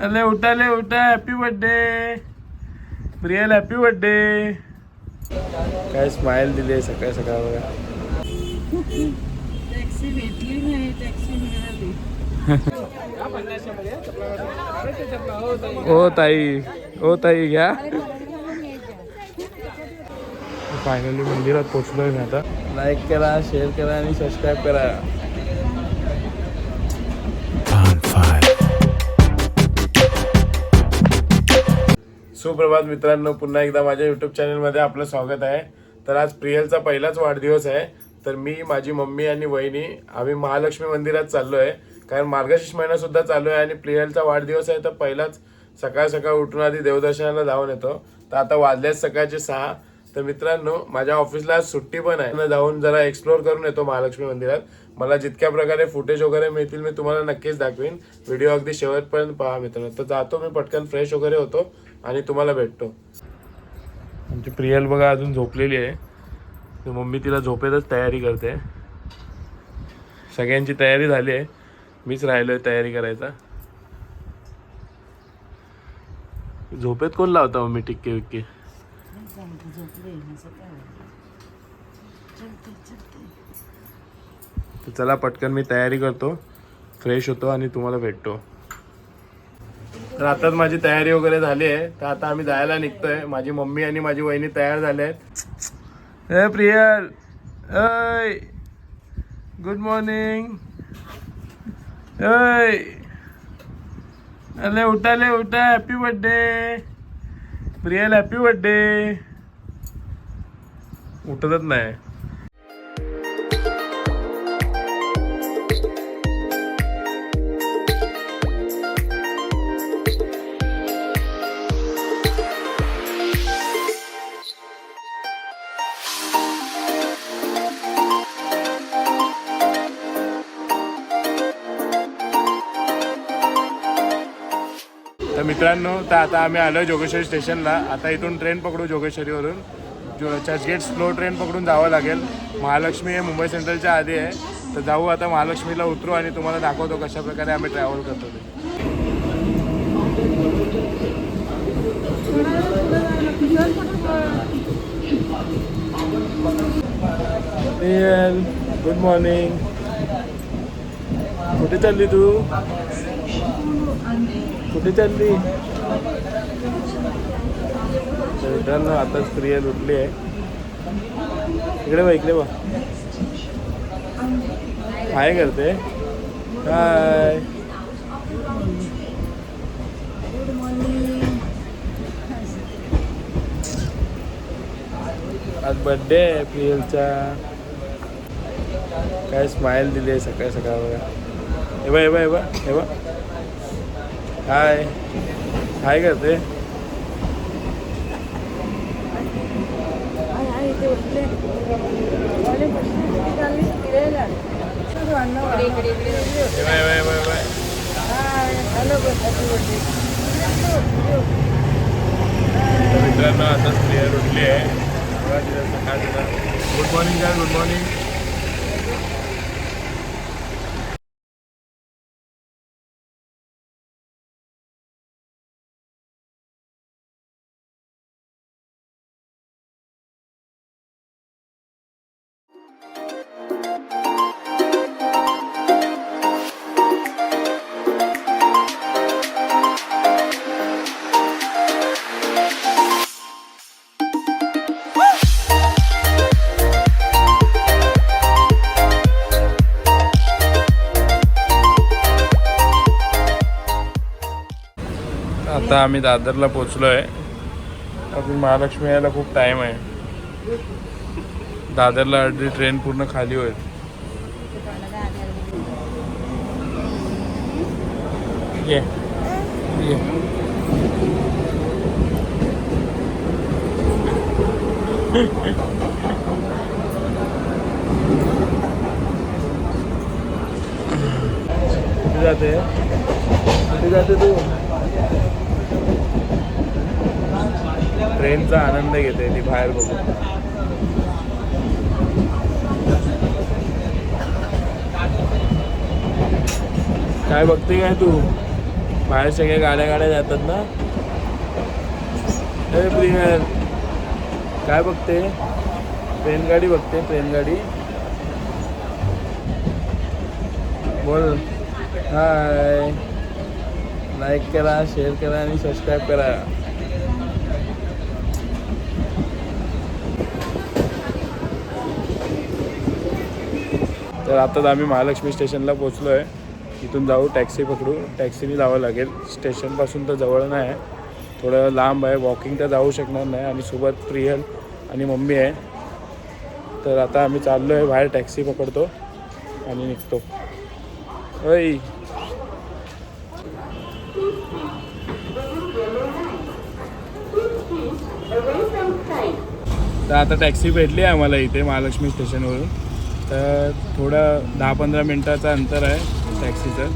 अरे उठा ले उठा happy birthday Priyal happy birthday काय स्माइल दिली आहे सकाळ सकाळ बघा. टॅक्सी भेटली नाही टॅक्सी मिळाली. ओ ताई ओ ताई घ्या. फायनली मंदिरात पोचलोय मी आता. लाईक करा शेअर करा आणि सबस्क्राईब करा. सुप्रभात मित्रांनो पुन्हा एकदा माझ्या युट्यूब चॅनलमध्ये आपलं स्वागत आहे. तर आज प्रियलचा पहिलाच वाढदिवस आहे. तर मी माझी मम्मी आणि वहिनी आम्ही महालक्ष्मी मंदिरात चाललो आहे कारण मार्गशीर्ष महिनासुद्धा चालू आहे आणि प्रियलचा वाढदिवस आहे तर पहिलाच सकाळ सकाळ उठून आधी देवदर्शनाला जाऊन येतो. तर आता वाजल्यास सकाळचे सहा. तर मित्रांनो माझ्या ऑफिसला आज सुट्टी पण आहे. ना जाऊन जरा एक्सप्लोर करून येतो महालक्ष्मी मंदिरात. मला जितक्या प्रकारे फुटेज वगैरे मिळतील मी तुम्हाला नक्कीच दाखवेन. व्हिडिओ अगदी शेवटपर्यंत पहा मित्रांनो. तर जातो मी पटकन फ्रेश वगैरे होतो आणि तुम्हाला भेटतो. आमची प्रियल बघा अजून झोपलेली आहे. मम्मी तिला झोपेतच तयारी करते. सगळ्यांची तयारी झाली आहे. मीच राहिलोय तयारी करायचा. झोपेत कोण लावता मम्मी टिक्के विक्के झोपले तर चला पटकन मी तयारी करतो. फ्रेश होतो आणि तुम्हाला भेटतो. तर आताच माझी तयारी वगैरे झाली आहे. तर आता आम्ही जायला निघतोय. माझी मम्मी आणि माझी वहिनी तयार झाल्या आहेत. ए प्रियल. अय गुड मॉर्निंग अय अरे उठा ले उठा. Happy birthday Priyal happy birthday उठतच नाही. मित्रांनो तर आता आम्ही आलो जोगेश्वरी स्टेशनला. आता इथून ट्रेन पकडू जोगेश्वरीवरून. जो चर्चगेट स्लो ट्रेन पकडून जावं लागेल. महालक्ष्मी हे मुंबई सेंट्रलच्या आधी आहे. तर जाऊ आता महालक्ष्मीला उतरू आणि तुम्हाला दाखवतो कशा प्रकारे आम्ही ट्रॅव्हल करतो ते. गुड मॉर्निंग कुठे चालली तू? कुठे चालली तर मित्रांनो आताच प्रियल लुटली आहे. इकडे बा इकडे बा काय करते. काय आज बर्थडे आहे प्रियलचा. काय स्माइल दिली आहे सकाळ सकाळ बघा. हे बा हे बा हे बा हे बा हाय हाय करते हे मित्रांनो आता क्लिअर उठली आहे गुड मॉर्निंग काय गुड मॉर्निंग आता आम्ही दादरला पोचलो आहे अजून महालक्ष्मी यायला खूप टाईम आहे. दादरला अर्धी ट्रेन पूर्ण खाली होईल. ये. ये. जाते? कुठे जाते तू? ट्रेनचा आनंद घेते ती बाहेर बघून. काय बघते काय तू? बाहेर सगळ्या गाड्या गाड्या जातात ना? ए प्रिमियर काय बघते? ट्रेन गाडी बघते ट्रेन गाडी बोल. हाय लाईक करा शेअर करा आणि सबस्क्राईब करा. तर आताच आम्ही महालक्ष्मी स्टेशनला पोचलो आहे इथून जाऊ टॅक्सी पकडू. टॅक्सीने जावं लागेल. स्टेशनपासून तर जवळ नाही आहे. थोडं लांब आहे. वॉकिंग तर जाऊ शकणार नाही. आणि सोबत प्रियल आणि मम्मी आहे. तर आता आम्ही चाललो आहे बाहेर टॅक्सी पकडतो आणि निघतो. होय तर आता टॅक्सी भेटली आहे आम्हाला इथे महालक्ष्मी स्टेशनवरून. तर थोडं दहा पंधरा मिनटाचं अंतर आहे टॅक्सीचं.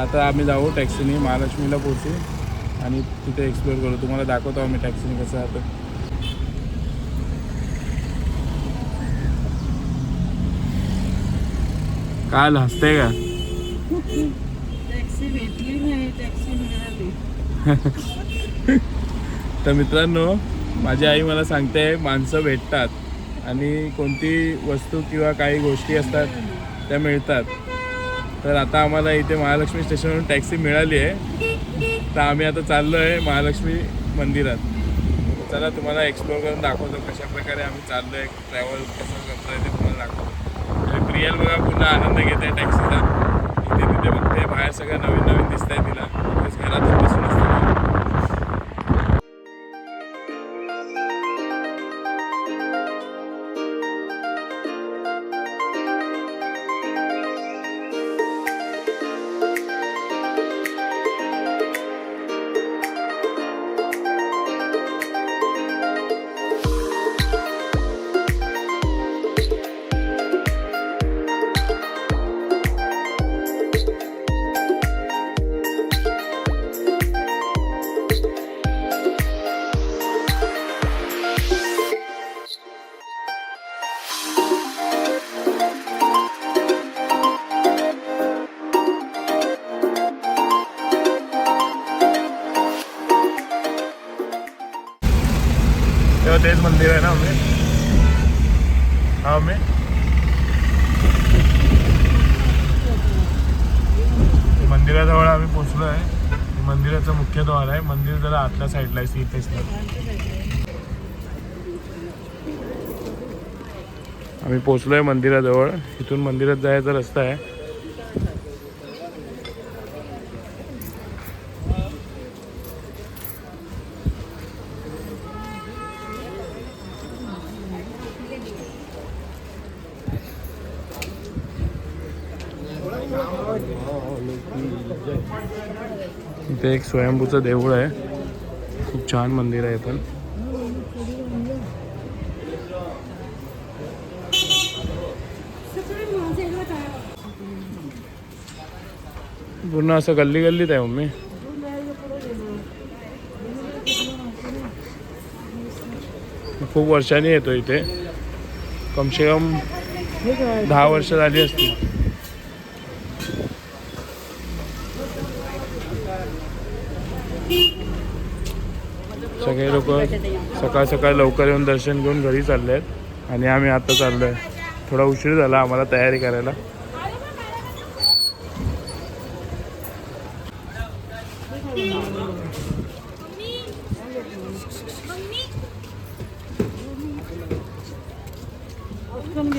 आता आम्ही जाऊ टॅक्सीने महालक्ष्मीला पोचू आणि तिथे एक्सप्लोर करू. तुम्हाला दाखवतो आम्ही टॅक्सीने कसं राहतं काल हसते का? टॅक्सी भेटली नाही टॅक्सी मिळाली. तर मित्रांनो माझी आई मला सांगते माणसं भेटतात. आणि कोणती वस्तू किंवा काही गोष्टी असतात त्या मिळतात. तर आता आम्हाला इथे महालक्ष्मी स्टेशनवरून टॅक्सी मिळाली आहे. तर आम्ही आता चाललो आहे महालक्ष्मी मंदिरात. चला तुम्हाला एक्सप्लोर करून दाखवतो कशा प्रकारे आम्ही चाललो आहे ट्रॅव्हल कसं करतो आहे ते तुम्हाला दाखवतो. आणि प्रियल बघा पुन्हा आनंद घेते टॅक्सीचा. इथे तिथे बघते बाहेर सगळं नवीन नवीन दिसत आहे तिला घरात मंदिराजवळ आम्ही पोचलो आहे. मंदिराचं मुख्य द्वार आहे. मंदिर जरा आतल्या साईडला आहे इथेच आम्ही पोचलो आहे मंदिराजवळ. इथून मंदिरात जायचा रस्ता आहे. इथे एक स्वयंभूचं देऊळ आहे. खूप छान मंदिर आहे पण. पूर्ण असं गल्ली गल्लीत आहे मम्मी. खूप वर्षांनी येतो इथे. कमसे कम दहा वर्ष झाली असतील. सगळे लोक सकाळ सकाळ लवकर येऊन दर्शन घेऊन घरी चालले आहेत. आणि आम्ही आता चाललो आहे थोडा उशीर झाला आम्हाला तयारी करायला.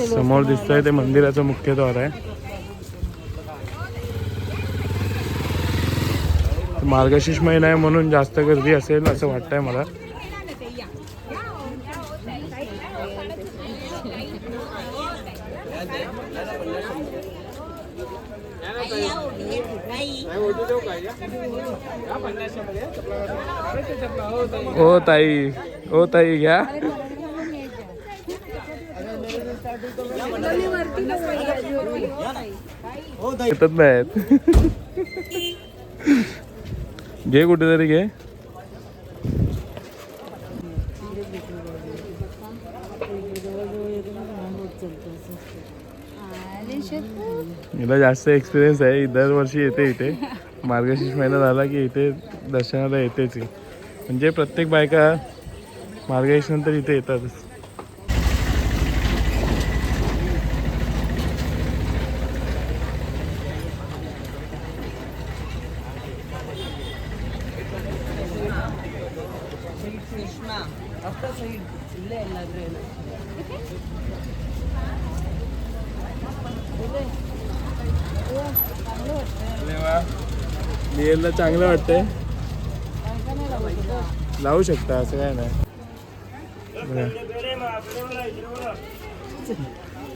समोर दिसतंय ते मंदिराचं मुख्य द्वार आहे. मार्गशीर्ष महिना आहे म्हणून जास्त गर्दी असेल असं वाटतंय मला. ओ ताई ओ ताई घ्या. येतच नाहीत घे कुठेतरी घे हिला जास्त एक्सपिरियन्स आहे. दरवर्षी येते इथे. मार्गशीर्ष महिना झाला की इथे दर्शनाला येतेच म्हणजे प्रत्येक बायका मार्गशीर्ष नंतर इथे येतातच. नियरला चांगलं वाटतंय लावू शकता असं काय नाही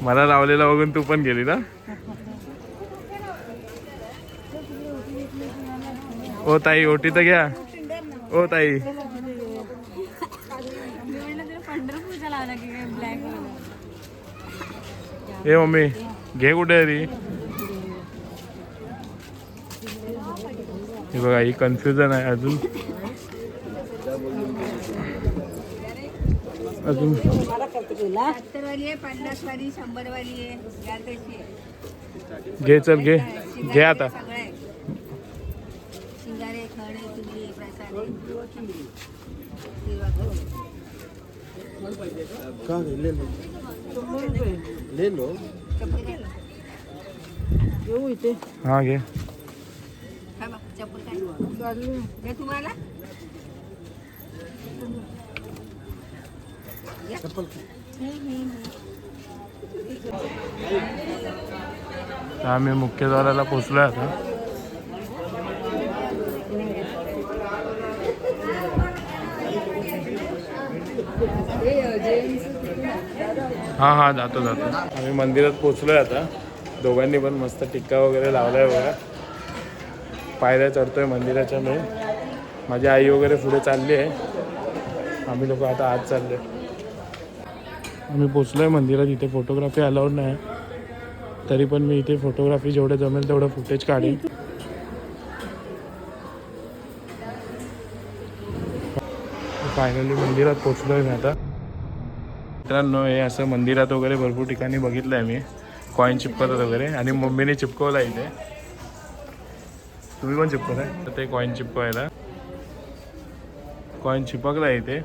मला लावलेला बघून तू पण गेली ना ओ ताई ओटी तर घ्या ओ ताई ए मम्मी घे कुठे री हे बघा ही कन्फ्युजन आहे अजून अजून घे चल घे घे आता सगळं आहे शिंगारे खडे चुली प्रसाद येऊ इथे हा घे तुम्हाला आम्ही मुख्यद्वाराला पोचलोय आता हा हा जातो जातो. आम्ही मंदिरात पोचलोय आता. दोघांनी पण मस्त टिक्का वगैरे लावलाय बघा. पायऱ्या चढतोय मंदिराच्या मी माझी आई वगैरे पुढे चालली आहे. आम्ही लोक आता आत चाललोय. आम्ही पोचलोय मंदिरात. इथे फोटोग्राफी अलाउड नाही. तरी पण मी इथे फोटोग्राफी जेवढं जमेल तेवढं फुटेज काढेन. फायनली मंदिरात पोचलोय मी आता. मित्रांनो हे असं मंदिरात वगैरे भरपूर ठिकाणी बघितलं आहे मी. कॉईन चिपकवतात वगैरे. आणि मम्मीने चिपकवला इथे. तुम्ही पण चिपकवलाय तर ते कॉईन चिपकवायला. कॉईन चिपकला इथे.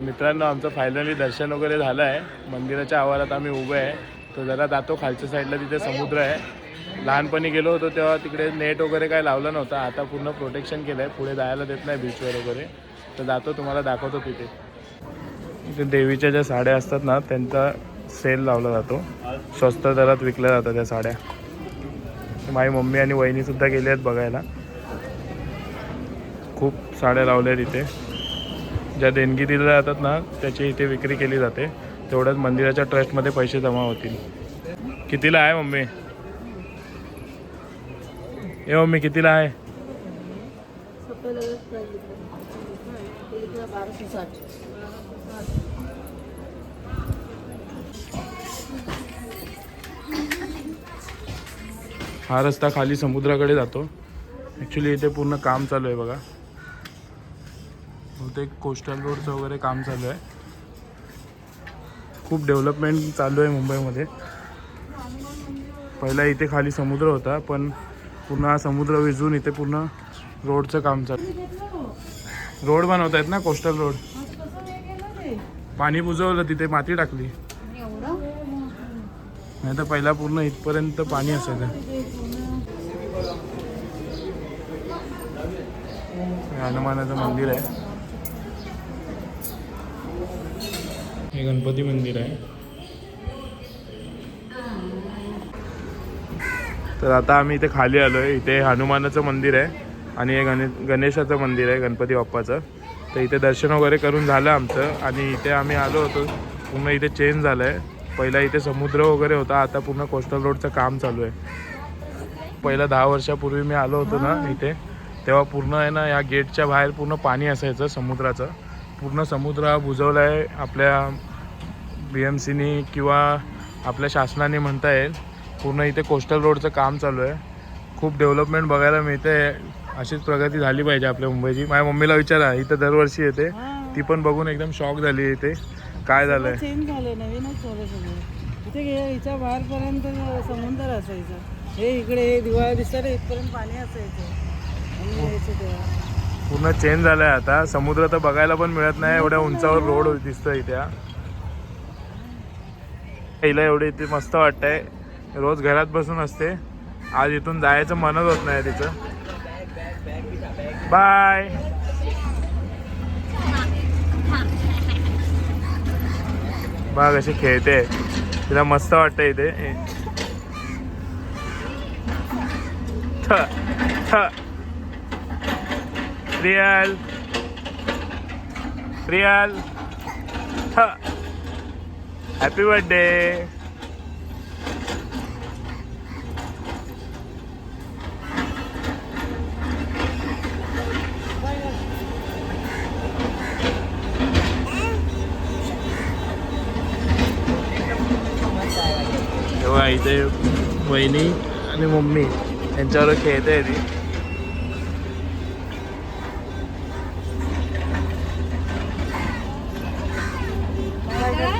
मित्रांनो आमचं फायनली दर्शन वगैरे झालं आहे मंदिराच्या आवारात आम्ही उभे आहे. तर जरा जातो खालच्या साईडला तिथे समुद्र आहे. लहानपणी गेलो होतो तेव्हा तिकडे नेट वगैरे काय लावलं नव्हतं. आता पूर्ण प्रोटेक्शन केलं आहे पुढे जायला देत नाही बीचवर वगैरे. तर जातो तुम्हाला दाखवतो तिथे. इथे देवीच्या ज्या साड्या असतात ना त्यांचा सेल लावला जातो. स्वस्त दरात विकल्या जातात त्या साड्या. माझी मम्मी आणि वहिनीसुद्धा गेले आहेत बघायला. खूप साड्या लावल्या आहेत इथे. ज्या देणगी दिल्या जातात ना त्याची इथे विक्री केली जाते. तेवढ्याच मंदिराच्या ट्रस्टमध्ये पैसे जमा होतील. कितीला आहे मम्मी? ए मम्मी कितीला आहे? हा रस्ता खाली समुद्राकडे जातो. ॲक्च्युली इथे पूर्ण काम चालू आहे बघा. बहुतेक कोस्टल रोडचं वगैरे काम चालू आहे. खूप डेव्हलपमेंट चालू आहे मुंबईमध्ये. पहिला इथे खाली समुद्र होता पण पूर्ण हा समुद्र विजून इथे पूर्ण रोडचं काम चालू रोड बनवत आहेत ना कोस्टल रोड पाणी बुजवलं तिथे माती टाकली. नाही तर पहिला पूर्ण इथपर्यंत पाणी असायचं हे हनुमानाचं मंदिर आहे. हे गणपती मंदिर आहे. तर आता आम्ही इथे खाली आलो आहे इथे हनुमानाचं मंदिर आहे आणि हे गणे गणेशाचं मंदिर आहे गणपती बाप्पाचं. तर इथे दर्शन वगैरे करून झालं आमचं आणि इथे आम्ही आलो होतो. पूर्ण इथे चेंज झालं आहे पहिला इथे समुद्र वगैरे होता आता पूर्ण कोस्टल रोडचं काम चालू आहे. पहिला दहा वर्षापूर्वी मी आलो होतो ना इथे तेव्हा पूर्ण आहे ना या गेटच्या बाहेर पूर्ण पाणी असायचं समुद्राचं. पूर्ण समुद्र हा बुजवला आहे आपल्या बी एम सीनी किंवा आपल्या शासनाने म्हणता येईल. पूर्ण इथे कोस्टल रोडचं काम चालू आहे. खूप डेव्हलपमेंट बघायला मिळते. अशीच प्रगती झाली पाहिजे आपल्या मुंबईची. माझ्या मम्मीला विचारा इथं दरवर्षी येते. ती पण बघून एकदम शॉक झाली इथे. काय झालंय? चेंज झाले नवीनच झालं सगळं. इथे हिच्या बाहेरपर्यंत समुद्र असायचं. हे इकडे हे दिवाळी दिसतं इथपर्यंत पाणी असायचं. आम्ही यायचो तेव्हा पूर्ण चेंज झालाय आता. समुद्र तर बघायला पण मिळत नाही. एवढ्या उंचावर रोड दिसतोय इथे. पहिला एवढी इथे मस्त वाटतंय. रोज घरात बसून असते. आज इथून जायचं मनच होत नाही तिचं. बाय बघ अशी खेळते. तिला मस्त वाटतं इथे. थ थ. रियल. रियल. हॅपी बर्थडे इथे वहिनी आणि मम्मी यांच्यावर खेळते ती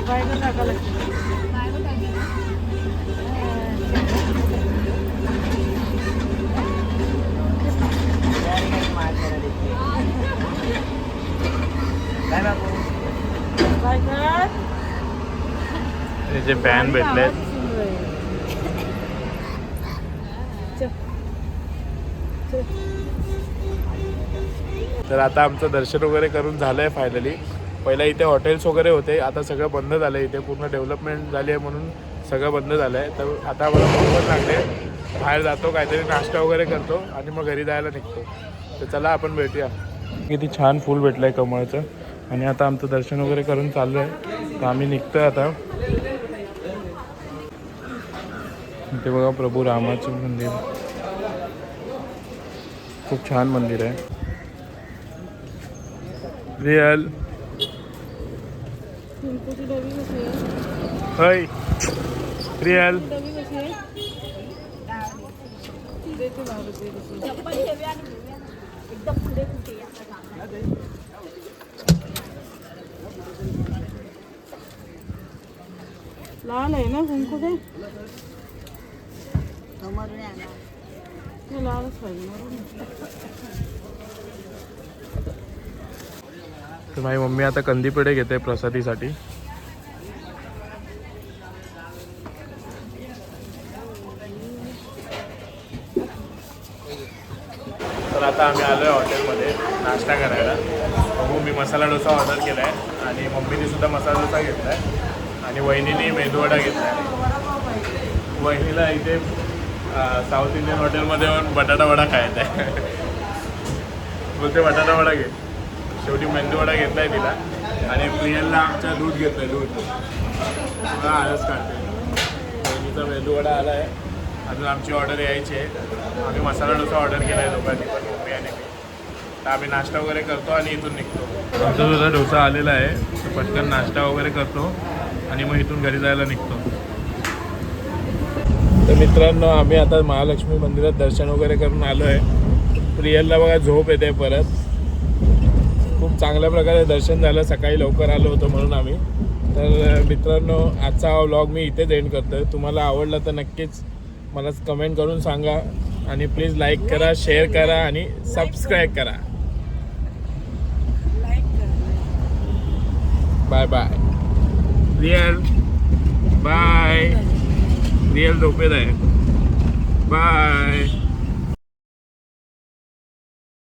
बायका टाकायला काय तर आता आमचं दर्शन वगैरे करून झालं आहे फायनली पहिला इथे हॉटेल्स वगैरे होते आता सगळं बंद झालं आहे इथे पूर्ण डेव्हलपमेंट झाली आहे म्हणून सगळं बंद झालं आहे तर आता मला भूक पण लागले बाहेर जातो काहीतरी नाश्ता वगैरे करतो आणि मग घरी जायला निघतो. तर चला आपण भेटूया. किती छान फूल भेटलं आहे कमळचं. आणि आता आमचं दर्शन वगैरे करून चाललं आहे तर आम्ही निघतोय आता. ते बघा प्रभू रामाचं मंदिर. खूप छान मंदिर आहे. रिअल हय रिअल लाल आहे ना कुंकू. ते लालच पाहिजे तर माझी मम्मी आता कंदी पेढे घेते प्रसादीसाठी. तर आता आम्ही आलो आहे हॉटेलमध्ये नाश्ता करायला. बघू मी मसाला डोसा ऑर्डर केला आहे आणि मम्मीने सुद्धा मसाला डोसा घेतला आहे आणि वहिनीने मेदूवडा घेतला आहे वहिनीला इथे साऊथ इंडियन हॉटेलमध्ये येऊन बटाटा वडा खायचा आहे. बोलते बटाटा वडा घे. शेवटी मेंदूवडा घेतलाय तिला. आणि प्रियलला आमच्या दूध घेतलंय दूध. मला आळस काढते बहिणीचा मेंदूवडा आला आहे अजून आमची ऑर्डर यायची आहे. आम्ही मसाला डोसा ऑर्डर केला आहे दोघांनी पण मम्मी आणि मी तर आम्ही नाश्ता वगैरे करतो आणि इथून निघतो. आमचा सुद्धा डोसा आलेला आहे तर पटकन नाश्ता वगैरे करतो आणि मग इथून घरी जायला निघतो. तर मित्रांनो आम्ही आता महालक्ष्मी मंदिरात दर्शन वगैरे करून आलो आहे प्रियलला बघा झोप येते परत. खूप चांगल्या प्रकारे दर्शन झालं. सकाळी लवकर आलो होतो म्हणून आम्ही. तर मित्रांनो आजचा हा व्लॉग मी इथेच एंड करतो आहे तुम्हाला आवडला तर नक्कीच मला कमेंट करून सांगा. आणि प्लीज लाईक करा शेअर करा आणि सबस्क्राईब करा. Bye bye real bye real झोपेत आहे. बाय